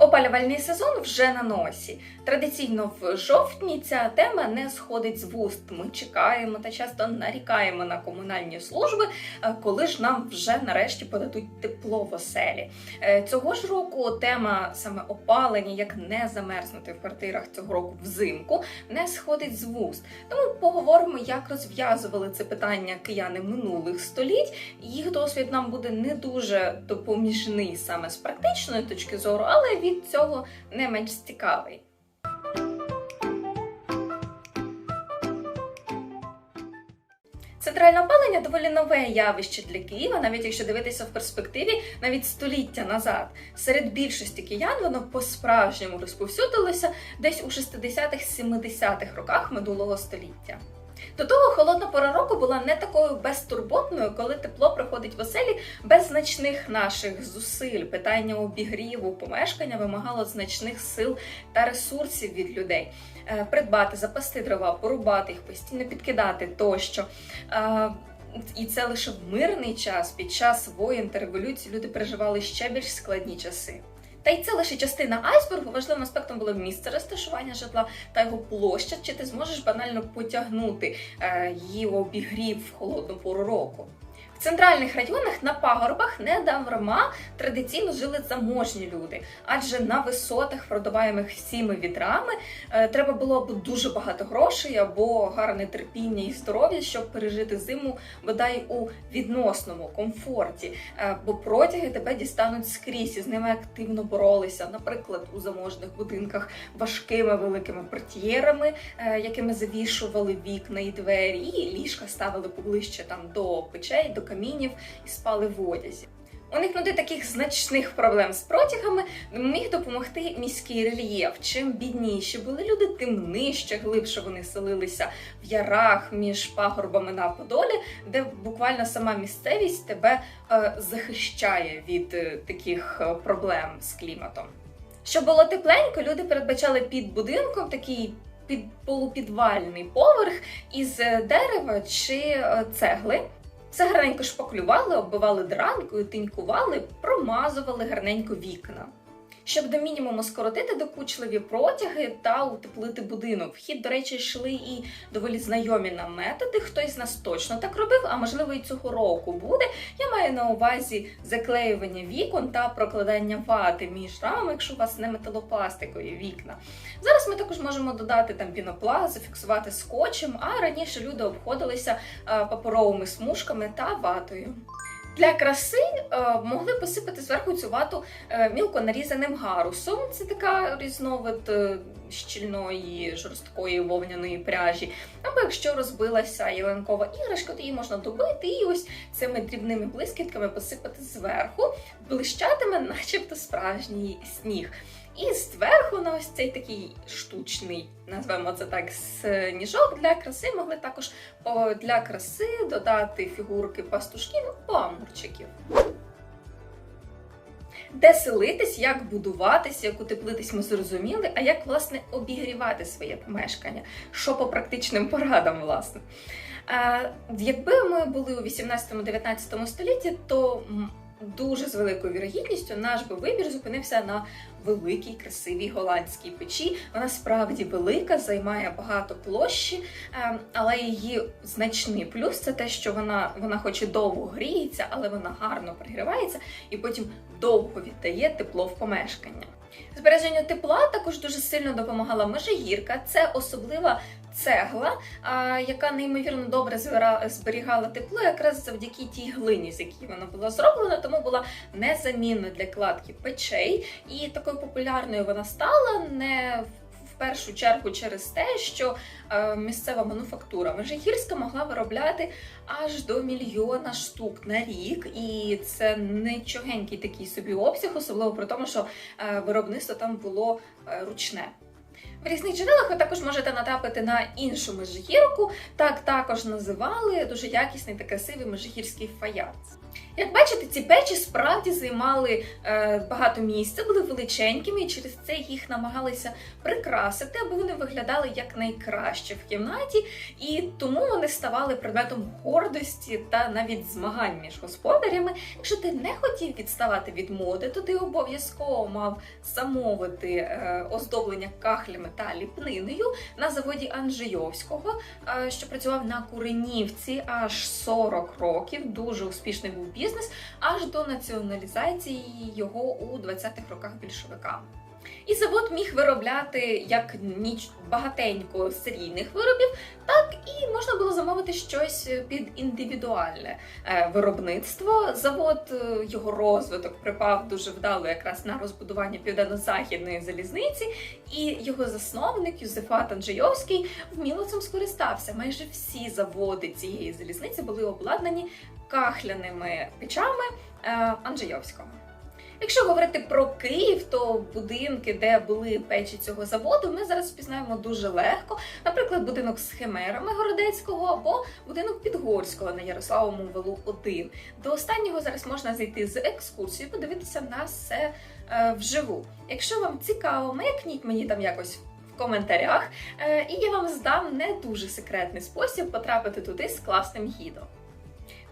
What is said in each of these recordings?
Опалювальний сезон вже на носі. Традиційно в жовтні ця тема не сходить з вуст. Ми чекаємо та часто нарікаємо на комунальні служби, е, коли ж нам вже нарешті подадуть тепло в оселі. Е, Цього ж року тема саме опалення, як не замерзнути в квартирах цього року взимку, не сходить з вуст. Тому поговоримо, як розв'язували це питання кияни минулих століть. Їх досвід нам буде не дуже допоміжний саме з практичної точки зору, але від цього не менш цікавий. Центральне опалення доволі нове явище для Києва, навіть якщо дивитися в перспективі навіть століття назад. Серед більшості киян воно по-справжньому розповсюдилося десь у 60-х-70-х роках минулого століття. До того холодна пора року була не такою безтурботною, коли тепло приходить в оселі без значних наших зусиль. Питання обігріву помешкання вимагало значних сил та ресурсів від людей. Е, Придбати, запасти дрова, порубати їх, постійно підкидати тощо. Е, І це лише в мирний час, під час воєн та революції люди переживали ще більш складні часи. Та й це лише частина айсбергу. Важливим аспектом було місце розташування житла та його площа, чи ти зможеш банально потягнути е, її обігрів в холодну пору року. В центральних районах на пагорбах недарма традиційно жили заможні люди, адже на висотах, продаваємих всіми вітрами, е, треба було або дуже багато грошей, або гарне терпіння і здоров'я, щоб пережити зиму бодай у відносному комфорті. Е, Бо протяги тебе дістануть скрізь, і з ними активно боролися, наприклад, у заможних будинках важкими великими портьєрами, е, якими завішували вікна і двері, і ліжка ставили поближче там до печей, до камінів і спали в одязі. Уникнути таких значних проблем з протягами міг допомогти міський рельєф. Чим бідніші були люди, тим нижче, глибше вони селилися в ярах між пагорбами на Подолі, де буквально сама місцевість тебе е, захищає від е, таких е, проблем з кліматом. Щоб було тепленько, люди передбачали під будинком такий під полупідвальний поверх із е, дерева чи е, цегли. Все гарненько шпаклювали, оббивали дранкою, тинькували, промазували гарненько вікна. Щоб до мінімуму скоротити докучливі протяги та утеплити будинок. Вхід, до речі, йшли і доволі знайомі нам методи. Хтось з нас точно так робив, а можливо і цього року буде. Я маю на увазі заклеювання вікон та прокладання вати між рамами, якщо у вас не металопластикові вікна. Зараз ми також можемо додати там пінопласт, зафіксувати скотчем, а раніше люди обходилися паперовими смужками та ватою. Для краси е, могли посипати зверху цю вату е, мілко нарізаним гарусом. Це така різновид е, щільної жорсткої вовняної пряжі. Або якщо розбилася ялинкова іграшка, то її можна добити і ось цими дрібними блискітками посипати зверху, блищатиме, начебто справжній сніг. І зверху на ось цей такий штучний, назвемо це так, сніжок для краси могли також для краси додати фігурки пастушків, амурчиків. Де селитись, як будуватись, як утеплитись, ми зрозуміли, а як власне обігрівати своє помешкання, що по практичним порадам, власне. Е, якби ми були у 18-19 столітті, то дуже з великою вірогідністю наш би вибір зупинився на великій красивій голландській печі. Вона справді велика, займає багато площі, е, але її значний плюс це те, що вона, вона хоч і довго гріється, але вона гарно пригрівається і потім довго віддає тепло в помешкання. Збереженню тепла також дуже сильно допомагала межигірка. Це особлива цегла, яка неймовірно добре зберігала тепло, якраз завдяки тій глині, з якої вона була зроблена, тому була незамінною для кладки печей. І такою популярною вона стала не в першу чергу через те, що е, місцева мануфактура Межигірська могла виробляти аж до мільйона штук на рік, і це нічогенький такий собі обсяг, особливо при тому, що е, виробництво там було е, ручне. В різних джерелах ви також можете натрапити на іншу межигірку. Так також називали дуже якісний та красивий межигірський фаянс. Як бачите, ці печі справді займали е, багато місця, були величенькими, і через це їх намагалися прикрасити, аби вони виглядали як найкраще в кімнаті, і тому вони ставали предметом гордості та навіть змагань між господарями. Якщо ти не хотів відставати від моди, то ти обов'язково мав замовити е, оздоблення кахлями та ліпниною на заводі Анжейовського, е, що працював на Куренівці аж 40 років. Дуже успішний був бізнес, аж до націоналізації його у 20-х роках більшовиками. І завод міг виробляти як ніч багатенько серійних виробів, так і можна було замовити щось під індивідуальне е, виробництво. Завод е, його розвиток припав дуже вдало якраз на розбудування південно-західної залізниці, і його засновник Юзефат Анджейовський вміло цим скористався. Майже всі заводи цієї залізниці були обладнані кахляними печами е, Анджейовського. Якщо говорити про Київ, то будинки, де були печі цього заводу, ми зараз впізнаємо дуже легко. Наприклад, будинок з химерами Городецького або будинок Підгорського на Ярославому Валу 1. До останнього зараз можна зайти з екскурсією, подивитися на все е, вживу. Якщо вам цікаво, маякніть мені там якось. В коментарях, Е, і я вам здам не дуже секретний спосіб потрапити туди з класним гідом.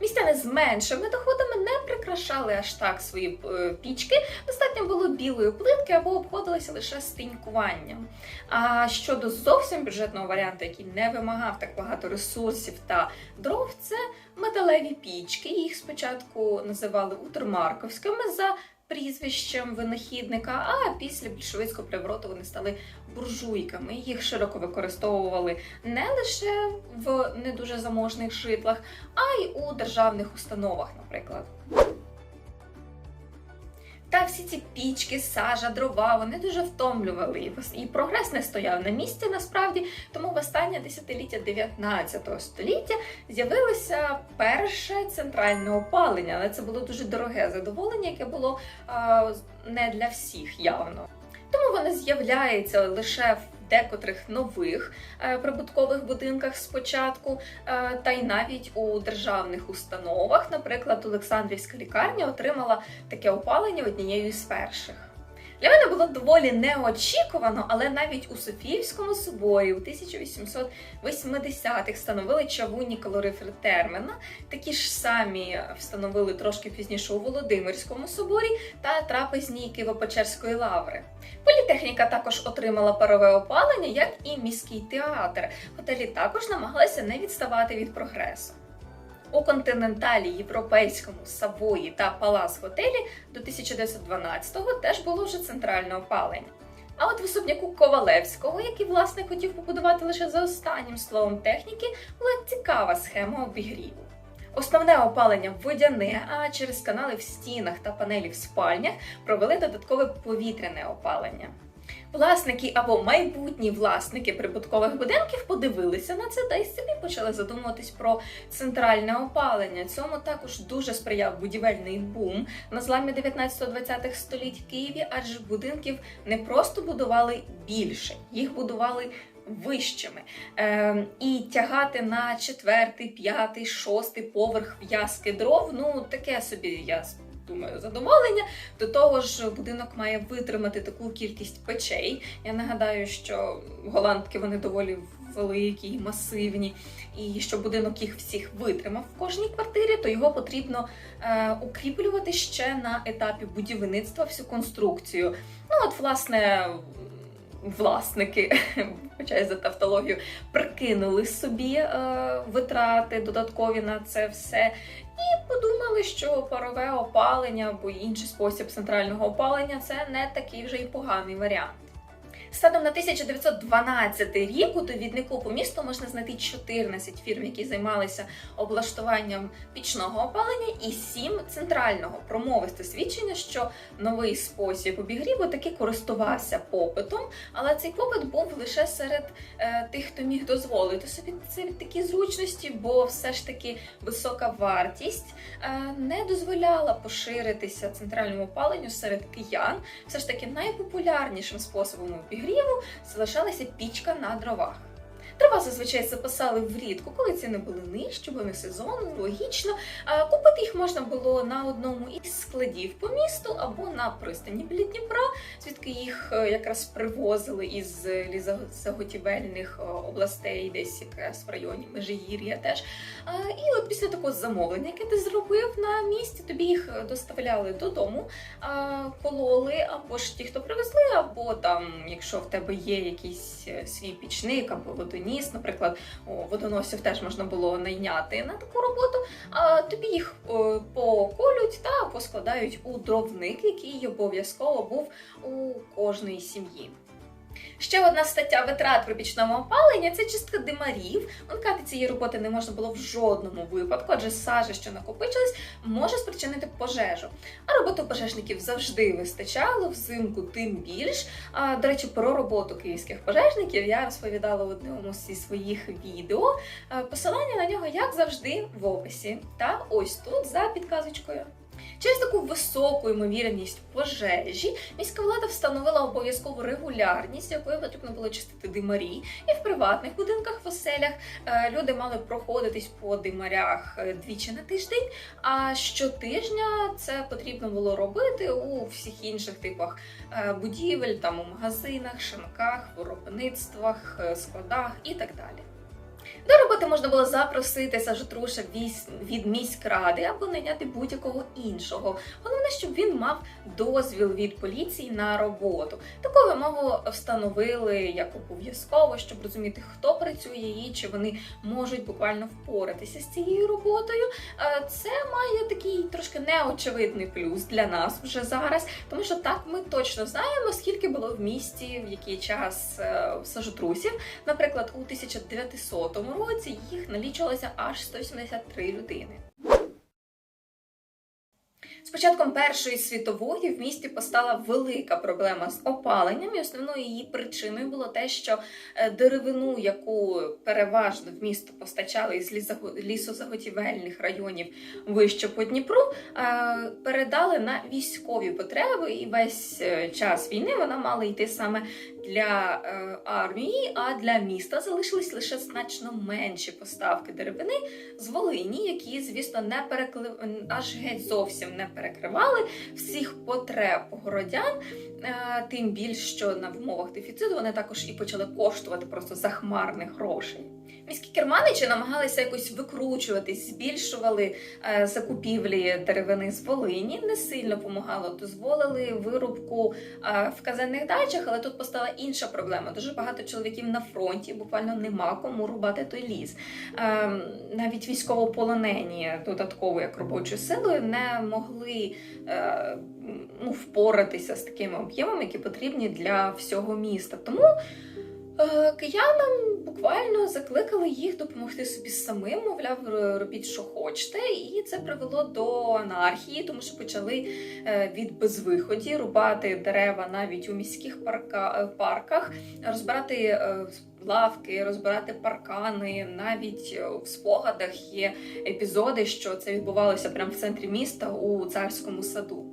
Містяни з меншими доходами не прикрашали аж так свої е, пічки. Достатньо було білої плитки або обходилися лише стінькуванням. А щодо зовсім бюджетного варіанту, який не вимагав так багато ресурсів та дров, це металеві пічки. Їх спочатку називали утермарковськими за прізвищем винахідника, а після більшовицького перевороту вони стали буржуйками. Їх широко використовували не лише в не дуже заможних житлах, а й у державних установах, наприклад. Та всі ці пічки, сажа, дрова, вони дуже втомлювали. І прогрес не стояв на місці насправді. Тому в останнє десятиліття 19 століття з'явилося перше центральне опалення, але це було дуже дороге задоволення, яке було а, не для всіх явно. Тому воно з'являється лише в декотрих нових е, прибуткових будинках спочатку, е, та й навіть у державних установах. Наприклад, Олександрівська лікарня отримала таке опалення однією з перших. Для мене було доволі неочікувано, але навіть у Софіївському соборі у 1880-х встановили чавунні калорифери терміна. Такі ж самі встановили трошки пізніше у Володимирському соборі та трапезній Києво-Печерської лаври. Політехніка також отримала парове опалення, як і міський театр. Готелі також намагалися не відставати від прогресу. У континенталі, європейському, Савої та Палас готелі до 1912-го теж було вже центральне опалення. А от в особняку Ковалевського, який власник хотів побудувати лише за останнім словом техніки, була цікава схема обігріву. Основне опалення водяне, а через канали в стінах та панелі в спальнях провели додаткове повітряне опалення. Власники або майбутні власники прибуткових будинків подивилися на це та й собі почали задумуватись про центральне опалення. Цьому також дуже сприяв будівельний бум на зламі 19-20-х століть в Києві, адже будинків не просто будували більше, їх будували вищими. Ем, і тягати на четвертий, п'ятий, шостий поверх в'язки дров. Ну таке собі я думаю, задоволення. До того ж, будинок має витримати таку кількість печей. Я нагадаю, що голландки вони доволі великі і масивні, і щоб будинок їх всіх витримав в кожній квартирі, то його потрібно е, укріплювати ще на етапі будівництва всю конструкцію. Ну, от, власне. Власники, вибачаю за тавтологію, прикинули собі е, витрати додаткові на це все і подумали, що парове опалення або інший спосіб центрального опалення це не такий вже й поганий варіант. Станом на 1912 рік у довіднику по місту можна знайти 14 фірм, які займалися облаштуванням пічного опалення, і 7 центрального промовисте свідчення, що новий спосіб обігріву таки користувався попитом, але цей попит був лише серед е, тих, хто міг дозволити собі це такі зручності, бо все ж таки висока вартість е, не дозволяла поширитися центральному опаленню серед киян. Все ж таки найпопулярнішим способом обігріву залишалася пічка на дровах. Дрова зазвичай запасали влітку, коли ціни були нижчі, бо не сезон, логічно. Купити їх можна було на одному із складів по місту або на пристані біля Дніпра, звідки їх е, якраз привозили із лісозаготівельних е, областей, десь якраз в районі Межигір'я теж. І от після такого замовлення, яке ти зробив на місці, тобі їх е, доставляли додому, кололи або ж ті, хто привезли, або там, якщо в тебе є якийсь свій пічник або водоніс, наприклад, водоносів теж можна було найняти на таку роботу, а тобі їх поколють та поскладають у дровник, який обов'язково був у кожної сім'ї. Ще одна стаття витрат при пічному опаленні це чистка димарів. Уникати цієї роботи не можна було в жодному випадку, адже сажа, що накопичилась, може спричинити пожежу. А роботи пожежників завжди вистачало, взимку тим більш. А, до речі, про роботу київських пожежників я розповідала в одному зі своїх відео. А, посилання на нього, як завжди, в описі. Та ось тут за підказочкою. Через таку високу ймовірність пожежі міська влада встановила обов'язкову регулярність, якою потрібно було чистити димарі. І в приватних будинках в оселях е, люди мали проходитись по димарях е, двічі на тиждень. А щотижня це потрібно було робити у всіх інших типах е, будівель, там у магазинах, шинках, виробництвах, складах і так далі. До роботи можна було запросити сажотруша віс- від міськради або найняти будь-якого іншого. Головне, щоб він мав дозвіл від поліції на роботу. Таку вимогу встановили як обов'язково, щоб розуміти, хто працює і чи вони можуть буквально впоратися з цією роботою. Е, Це має такий трошки неочевидний плюс для нас вже зараз, тому що так ми точно знаємо, скільки було в місті, в який час е. Наприклад, у 1900 році їх налічувалося аж 173 людини. З початком Першої світової в місті постала велика проблема з опаленням, і основною її причиною було те, що е, деревину, яку переважно в місто постачали із лісозаготівельних районів вище по Дніпру, е, передали на військові потреби, і весь е, час війни вона мала йти саме для е, армії, а для міста залишились лише значно менші поставки деревини з Волині, які, звісно, не перекли... аж геть зовсім не перекривали всіх потреб городян. Е, Тим більше, що на умовах дефіциту вони також і почали коштувати просто захмарних грошей. Міські керманичі намагалися якось викручуватись, збільшували е, закупівлі деревини з Волині, не сильно помагало, дозволили вирубку е, в казенних дачах, але тут постала інша проблема. Дуже багато чоловіків на фронті, буквально нема кому рубати той ліс. Е, навіть військовополонені додатково як робочою силою не могли ну, впоратися з такими об'ємами, які потрібні для всього міста. Тому киянам буквально закликали їх допомогти собі самим, мовляв, робіть, що хочете, і це привело до анархії, тому що почали е, від безвиході рубати дерева навіть у міських е, парках, розбирати е, лавки, розбирати паркани. Навіть е, в спогадах є епізоди, що це відбувалося прямо в центрі міста у царському саду.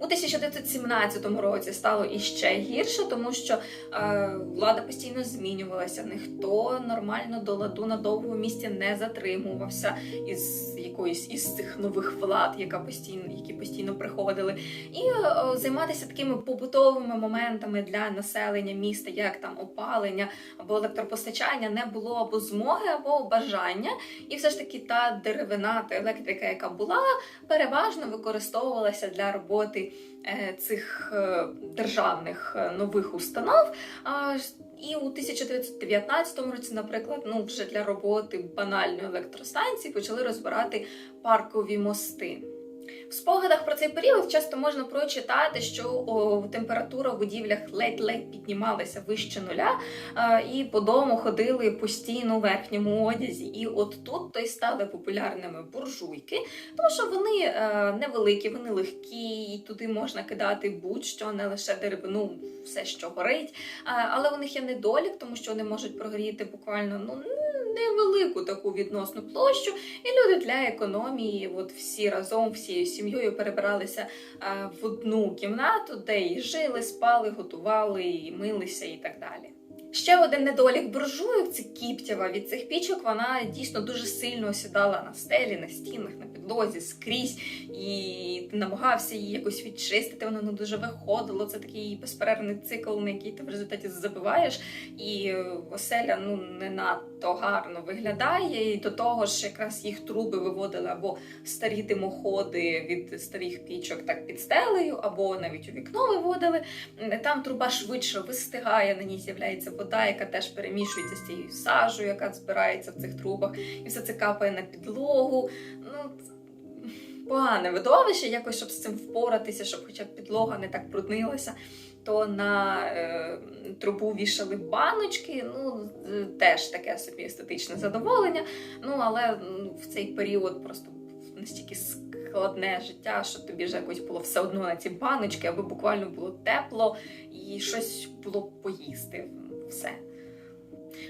У 1917 році стало іще гірше, тому що е, влада постійно змінювалася. Ніхто нормально до ладу на довгому місці не затримувався із якоїсь із цих нових влад, яка постійно, які постійно приходили. І е, займатися такими побутовими моментами для населення міста, як там опалення або електропостачання, не було або змоги, або бажання. І все ж таки та деревина, та електрика, яка була, переважно використовувалася для роботи цих е, державних е, нових установ. І у 1919 році, наприклад, ну вже для роботи банальної електростанції почали розбирати паркові мости. В спогадах про цей період часто можна прочитати, що о, температура в будівлях ледь-ледь піднімалася вище нуля, а, і по дому ходили постійно у верхньому одязі. І от тут то й стали популярними буржуйки, тому що вони е, невеликі, вони легкі, і туди можна кидати будь-що, не лише деревину, все, що горить. А, але у них є недолік, тому що вони можуть прогоріти буквально ну невелику таку відносну площу. І люди для економії, от всі разом, всією сім'єю перебиралися в одну кімнату, де і жили, спали, готували, і милися і так далі. Ще один недолік буржуїв це кіптєва. Від цих пічок вона дійсно дуже сильно осідала на стелі, на стінах, на підлозі, скрізь. І ти намагався її якось відчистити, воно не дуже виходило. Це такий безперервний цикл, на який ти в результаті забиваєш. І оселя ну не надто гарно виглядає. І до того ж, якраз їх труби виводили або старі димоходи від старих пічок так під стелею, або навіть у вікно виводили. Там труба швидше вистигає, на ній з'являється вода, яка теж перемішується з тією сажею, яка збирається в цих трубах, і все це капає на підлогу. Ну, погане видовище, якось, щоб з цим впоратися, щоб хоча б підлога не так бруднилася. То на е, трубу вішали баночки, ну теж таке собі естетичне задоволення. Ну але в цей період просто настільки складне життя, що тобі ж якось було все одно на ці баночки, аби буквально було тепло і щось було поїсти. Все.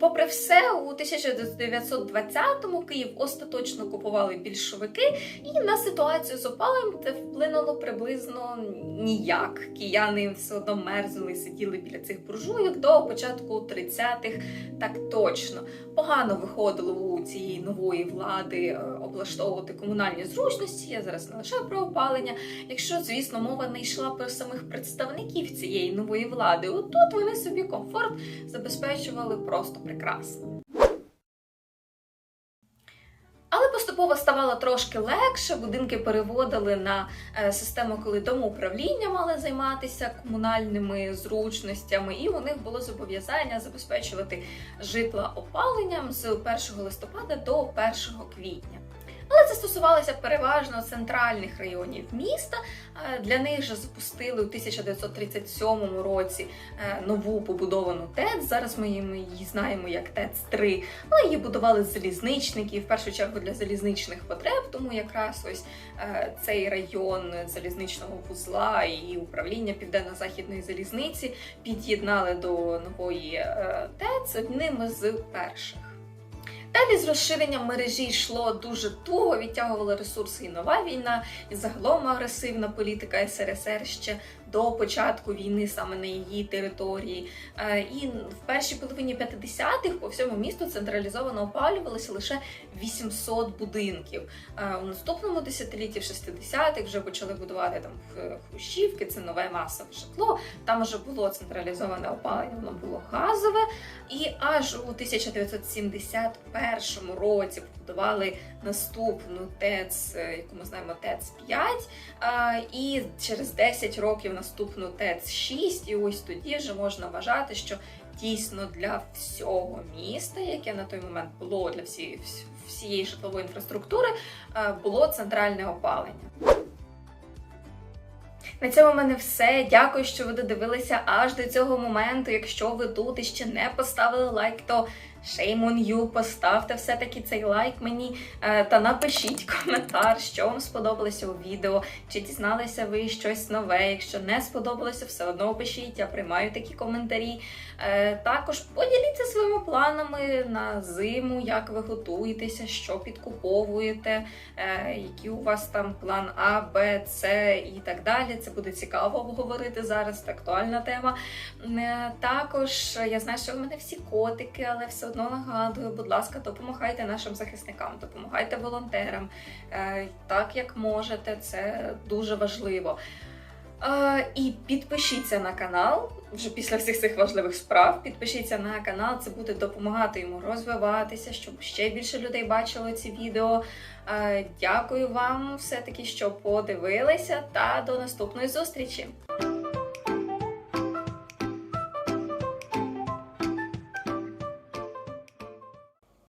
Попри все, у 1920-му Київ остаточно купували більшовики, і на ситуацію з опаленням це вплинуло приблизно ніяк. Кияни все одно мерзли, сиділи біля цих буржуйок до початку 30-х, так точно. Погано виходило у цієї нової влади е, облаштовувати комунальні зручності. Я зараз не лише про опалення. Якщо, звісно, мова не йшла про самих представників цієї нової влади, отут вони собі комфорт забезпечували просто прекрасно. Але поступово ставало трошки легше. Будинки переводили на е, систему, коли домоуправління мали займатися комунальними зручностями, і у них було зобов'язання забезпечувати житла опаленням з 1 листопада до 1 квітня. Але це стосувалося переважно центральних районів міста. Е, Для них же запустили у 1937 році е, нову побудовану ТЕЦ. Зараз ми її- знаємо як ТЕЦ-3. Але її будували залізничники, в першу чергу для залізничних потреб. Тому якраз ось е, цей район залізничного вузла і управління Південно-Західної залізниці під'єднали до нової ТЕЦ одним з перших. Далі з розширенням мережі йшло дуже туго, відтягували ресурси і нова війна, і загалом агресивна політика СРСР ще до початку війни саме на її території. Е, І в першій половині 50-х по всьому місту централізовано опалювалося лише 800 будинків. Е, У наступному десятилітті, в 60-х, вже почали будувати там хрущівки, це нове масове житло. Там вже було централізоване опалення, воно було газове. І аж у 1971 році побудували наступну ТЕЦ, е, яку ми знаємо ТЕЦ 5, і через 10 років наступну ТЕЦ 6. І ось тоді вже можна вважати, що дійсно для всього міста, яке на той момент було для всієї, всієї житлової інфраструктури, е, було центральне опалення. На цьому в мене все. Дякую, що ви додивилися аж до цього моменту. Якщо ви тут і ще не поставили лайк, то shame on you, поставте все-таки цей лайк мені е, та напишіть коментар, що вам сподобалося у відео, чи дізналися ви щось нове. Якщо не сподобалося, все одно пишіть, я приймаю такі коментарі. Е, Також поділіться своїми планами на зиму, як ви готуєтеся, що підкуповуєте, е, який у вас там план А, Б, С і так далі. Це буде цікаво обговорити зараз. Це актуальна тема. Також я знаю, що в мене всі котики, але все одно нагадую, будь ласка, допомагайте нашим захисникам, допомагайте волонтерам е, так, як можете. Це дуже важливо. Е, І підпишіться на канал вже після всіх цих важливих справ. Підпишіться на канал, це буде допомагати йому розвиватися, щоб ще більше людей бачило ці відео. Е, Дякую вам все-таки, що подивилися, та до наступної зустрічі!